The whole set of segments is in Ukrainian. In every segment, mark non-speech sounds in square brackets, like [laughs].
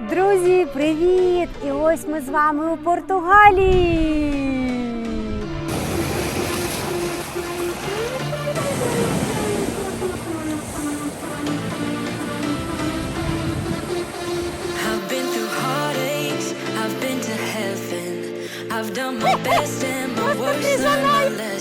Друзі, привіт! І ось ми з вами у Португалії. I've done my best and my worst, learned my lessons.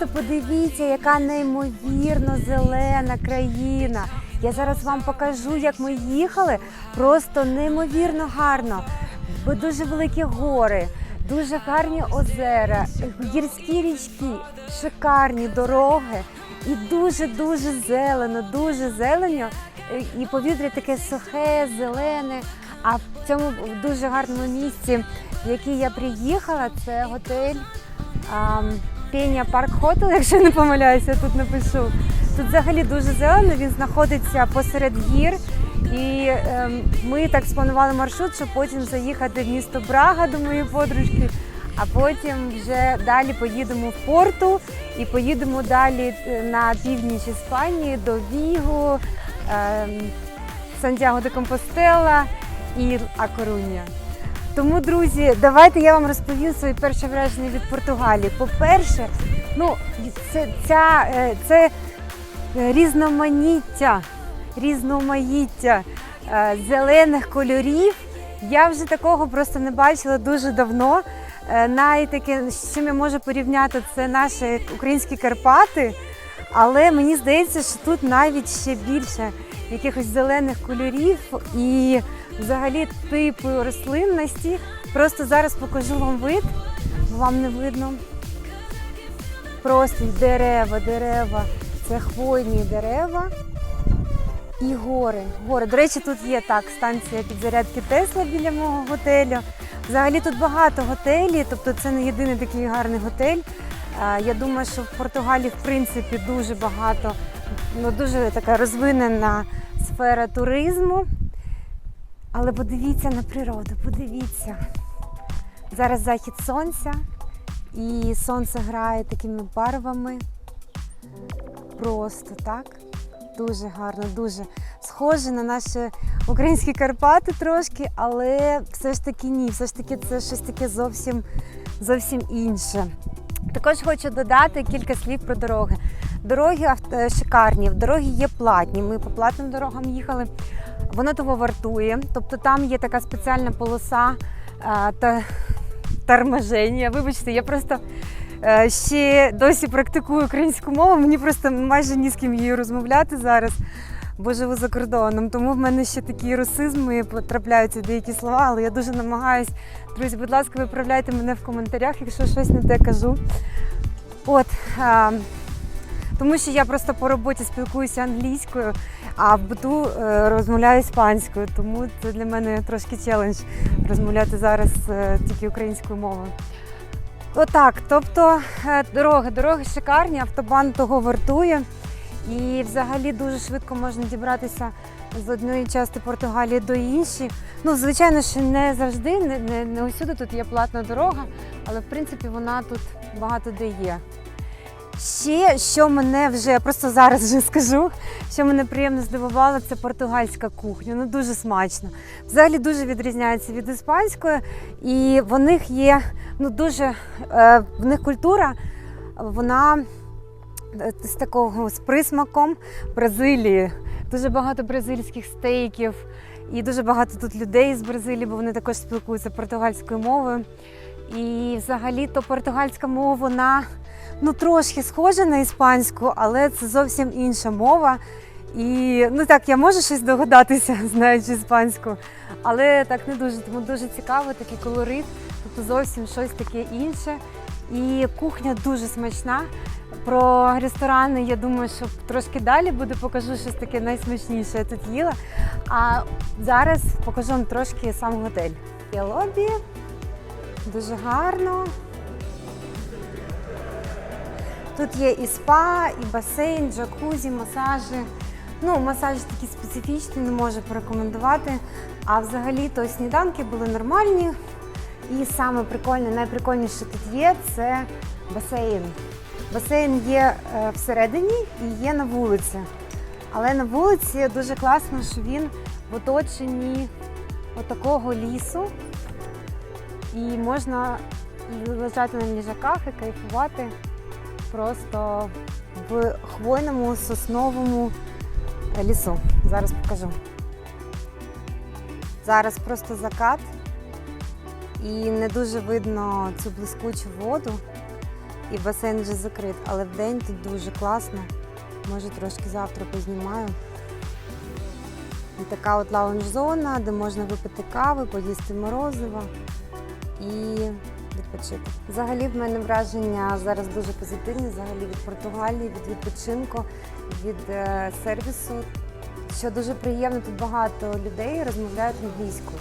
Просто подивіться, яка неймовірно зелена країна. Я зараз вам покажу, як ми їхали. Просто неймовірно гарно. Бо дуже великі гори, дуже гарні озера, гірські річки, шикарні дороги. І дуже-дуже зелено, дуже зелено. І повітря таке сухе, зелене. А в цьому дуже гарному місці, в який я приїхала, це готель Пеня Парк Хотел, якщо не помиляюся, тут напишу. Тут взагалі дуже зелено, він знаходиться посеред гір. І ем, ми так спланували маршрут, щоб потім заїхати в місто Брага до моєї подружки, а потім вже далі поїдемо в порту і поїдемо далі е, на північ Іспанії до Вігу, ем, Сантьяго де Компостела і Акорунья. Тому, друзі, давайте я вам розповім свої перші враження від Португалії. По-перше, ну це ця е, це е, різноманіття, різноманіття е, зелених кольорів. Я вже такого просто не бачила дуже давно. Найтаке, з чим я можу порівняти, це наші українські Карпати. Але мені здається, що тут навіть ще більше якихось зелених кольорів і взагалі типу рослинності. Просто зараз покажу вам вид, бо вам не видно. Просто дерева, дерева. Це хвойні дерева і гори. Гори. До речі, тут є так станція підзарядки Тесла біля мого готелю. Взагалі тут багато готелів, тобто це не єдиний такий гарний готель. Я думаю, що в Португалії в принципі дуже багато, ну дуже така розвинена сфера туризму. Але подивіться на природу, подивіться. Зараз захід сонця, і сонце грає такими барвами. Просто так. Дуже гарно, дуже схоже на наші українські Карпати трошки, але все ж таки ні, все ж таки це щось таке зовсім, зовсім інше. Також хочу додати кілька слів про дороги. Дороги авто- шикарні, дороги є платні. Ми по платним дорогам їхали. Воно того вартує. Тобто там є така спеціальна полоса а, та торможення. Вибачте, я просто е, ще досі практикую українську мову. Мені просто майже ні з ким її розмовляти зараз, бо живу за кордоном. Тому в мене ще такі русизми потрапляються деякі слова, але я дуже намагаюсь. Друзі, будь ласка, виправляйте мене в коментарях, якщо щось не те кажу. От. Тому що я просто по роботі спілкуюся англійською, а в буту е, розмовляю іспанською, тому це для мене трошки челендж розмовляти зараз е, тільки українською мовою. Отак, тобто е, дороги, дороги шикарні, автобан того вартує. І взагалі дуже швидко можна дібратися з одної частини Португалії до іншої. Ну, звичайно, що не завжди, не, не, не усюди тут є платна дорога, але в принципі вона тут багато де є. Ще що мене вже я просто зараз вже скажу, що мене приємно здивувало, це португальська кухня. Ну дуже смачно. Взагалі дуже відрізняється від іспанської, і в них є ну дуже е, в них культура, вона е, з такого з присмаком Бразилії. Дуже багато бразильських стейків, і дуже багато тут людей з Бразилії, бо вони також спілкуються португальською мовою. І взагалі-то португальська мова, вона ну, трошки схожа на іспанську, але це зовсім інша мова. І ну так, я можу щось догадатися, [laughs] знаючи іспанську, але так не дуже. Тому дуже цікаво, такий колорит, тобто зовсім щось таке інше. І кухня дуже смачна. Про ресторани я думаю, що трошки далі буду покажу щось таке найсмачніше я тут їла. А зараз покажу вам трошки сам готель. Є лобі, дуже гарно. Тут є і спа, і басейн, джакузі, масажі. Ну, масажі такі специфічні, не можу порекомендувати. А взагалі то сніданки були нормальні. І саме прикольне, найприкольніше тут є це басейн. Басейн є е, всередині і є на вулиці. Але на вулиці дуже класно, що він в оточенні отакого лісу. І можна лежати на ліжаках і кайфувати просто в хвойному сосновому лісу. Зараз покажу. Зараз просто закат і не дуже видно цю блискучу воду. І басейн вже закрит, але вдень тут дуже класно. Може трошки завтра познімаю. І така от лаунж-зона, де можна випити кави, поїсти морозиво і відпочити. Взагалі в мене враження зараз дуже позитивні, взагалі від Португалії, від відпочинку, від е, сервісу. Що дуже приємно, тут багато людей розмовляють англійською.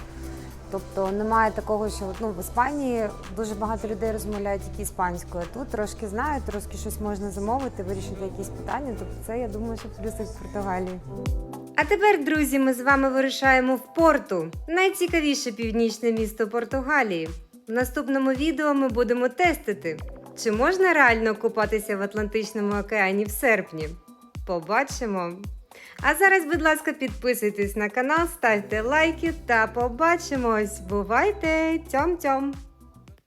Тобто немає такого, що ну, в Іспанії дуже багато людей розмовляють тільки іспанською. Тут трошки знають, трошки щось можна замовити, вирішити якісь питання. Тобто це я думаю, що плюси в Португалії. А тепер, друзі, ми з вами вирушаємо в порту, найцікавіше північне місто Португалії. В наступному відео ми будемо тестити, чи можна реально купатися в Атлантичному океані в серпні. Побачимо! А зараз, будь ласка, підписуйтесь на канал, ставте лайки та побачимось. Бувайте! Тьом-тьом!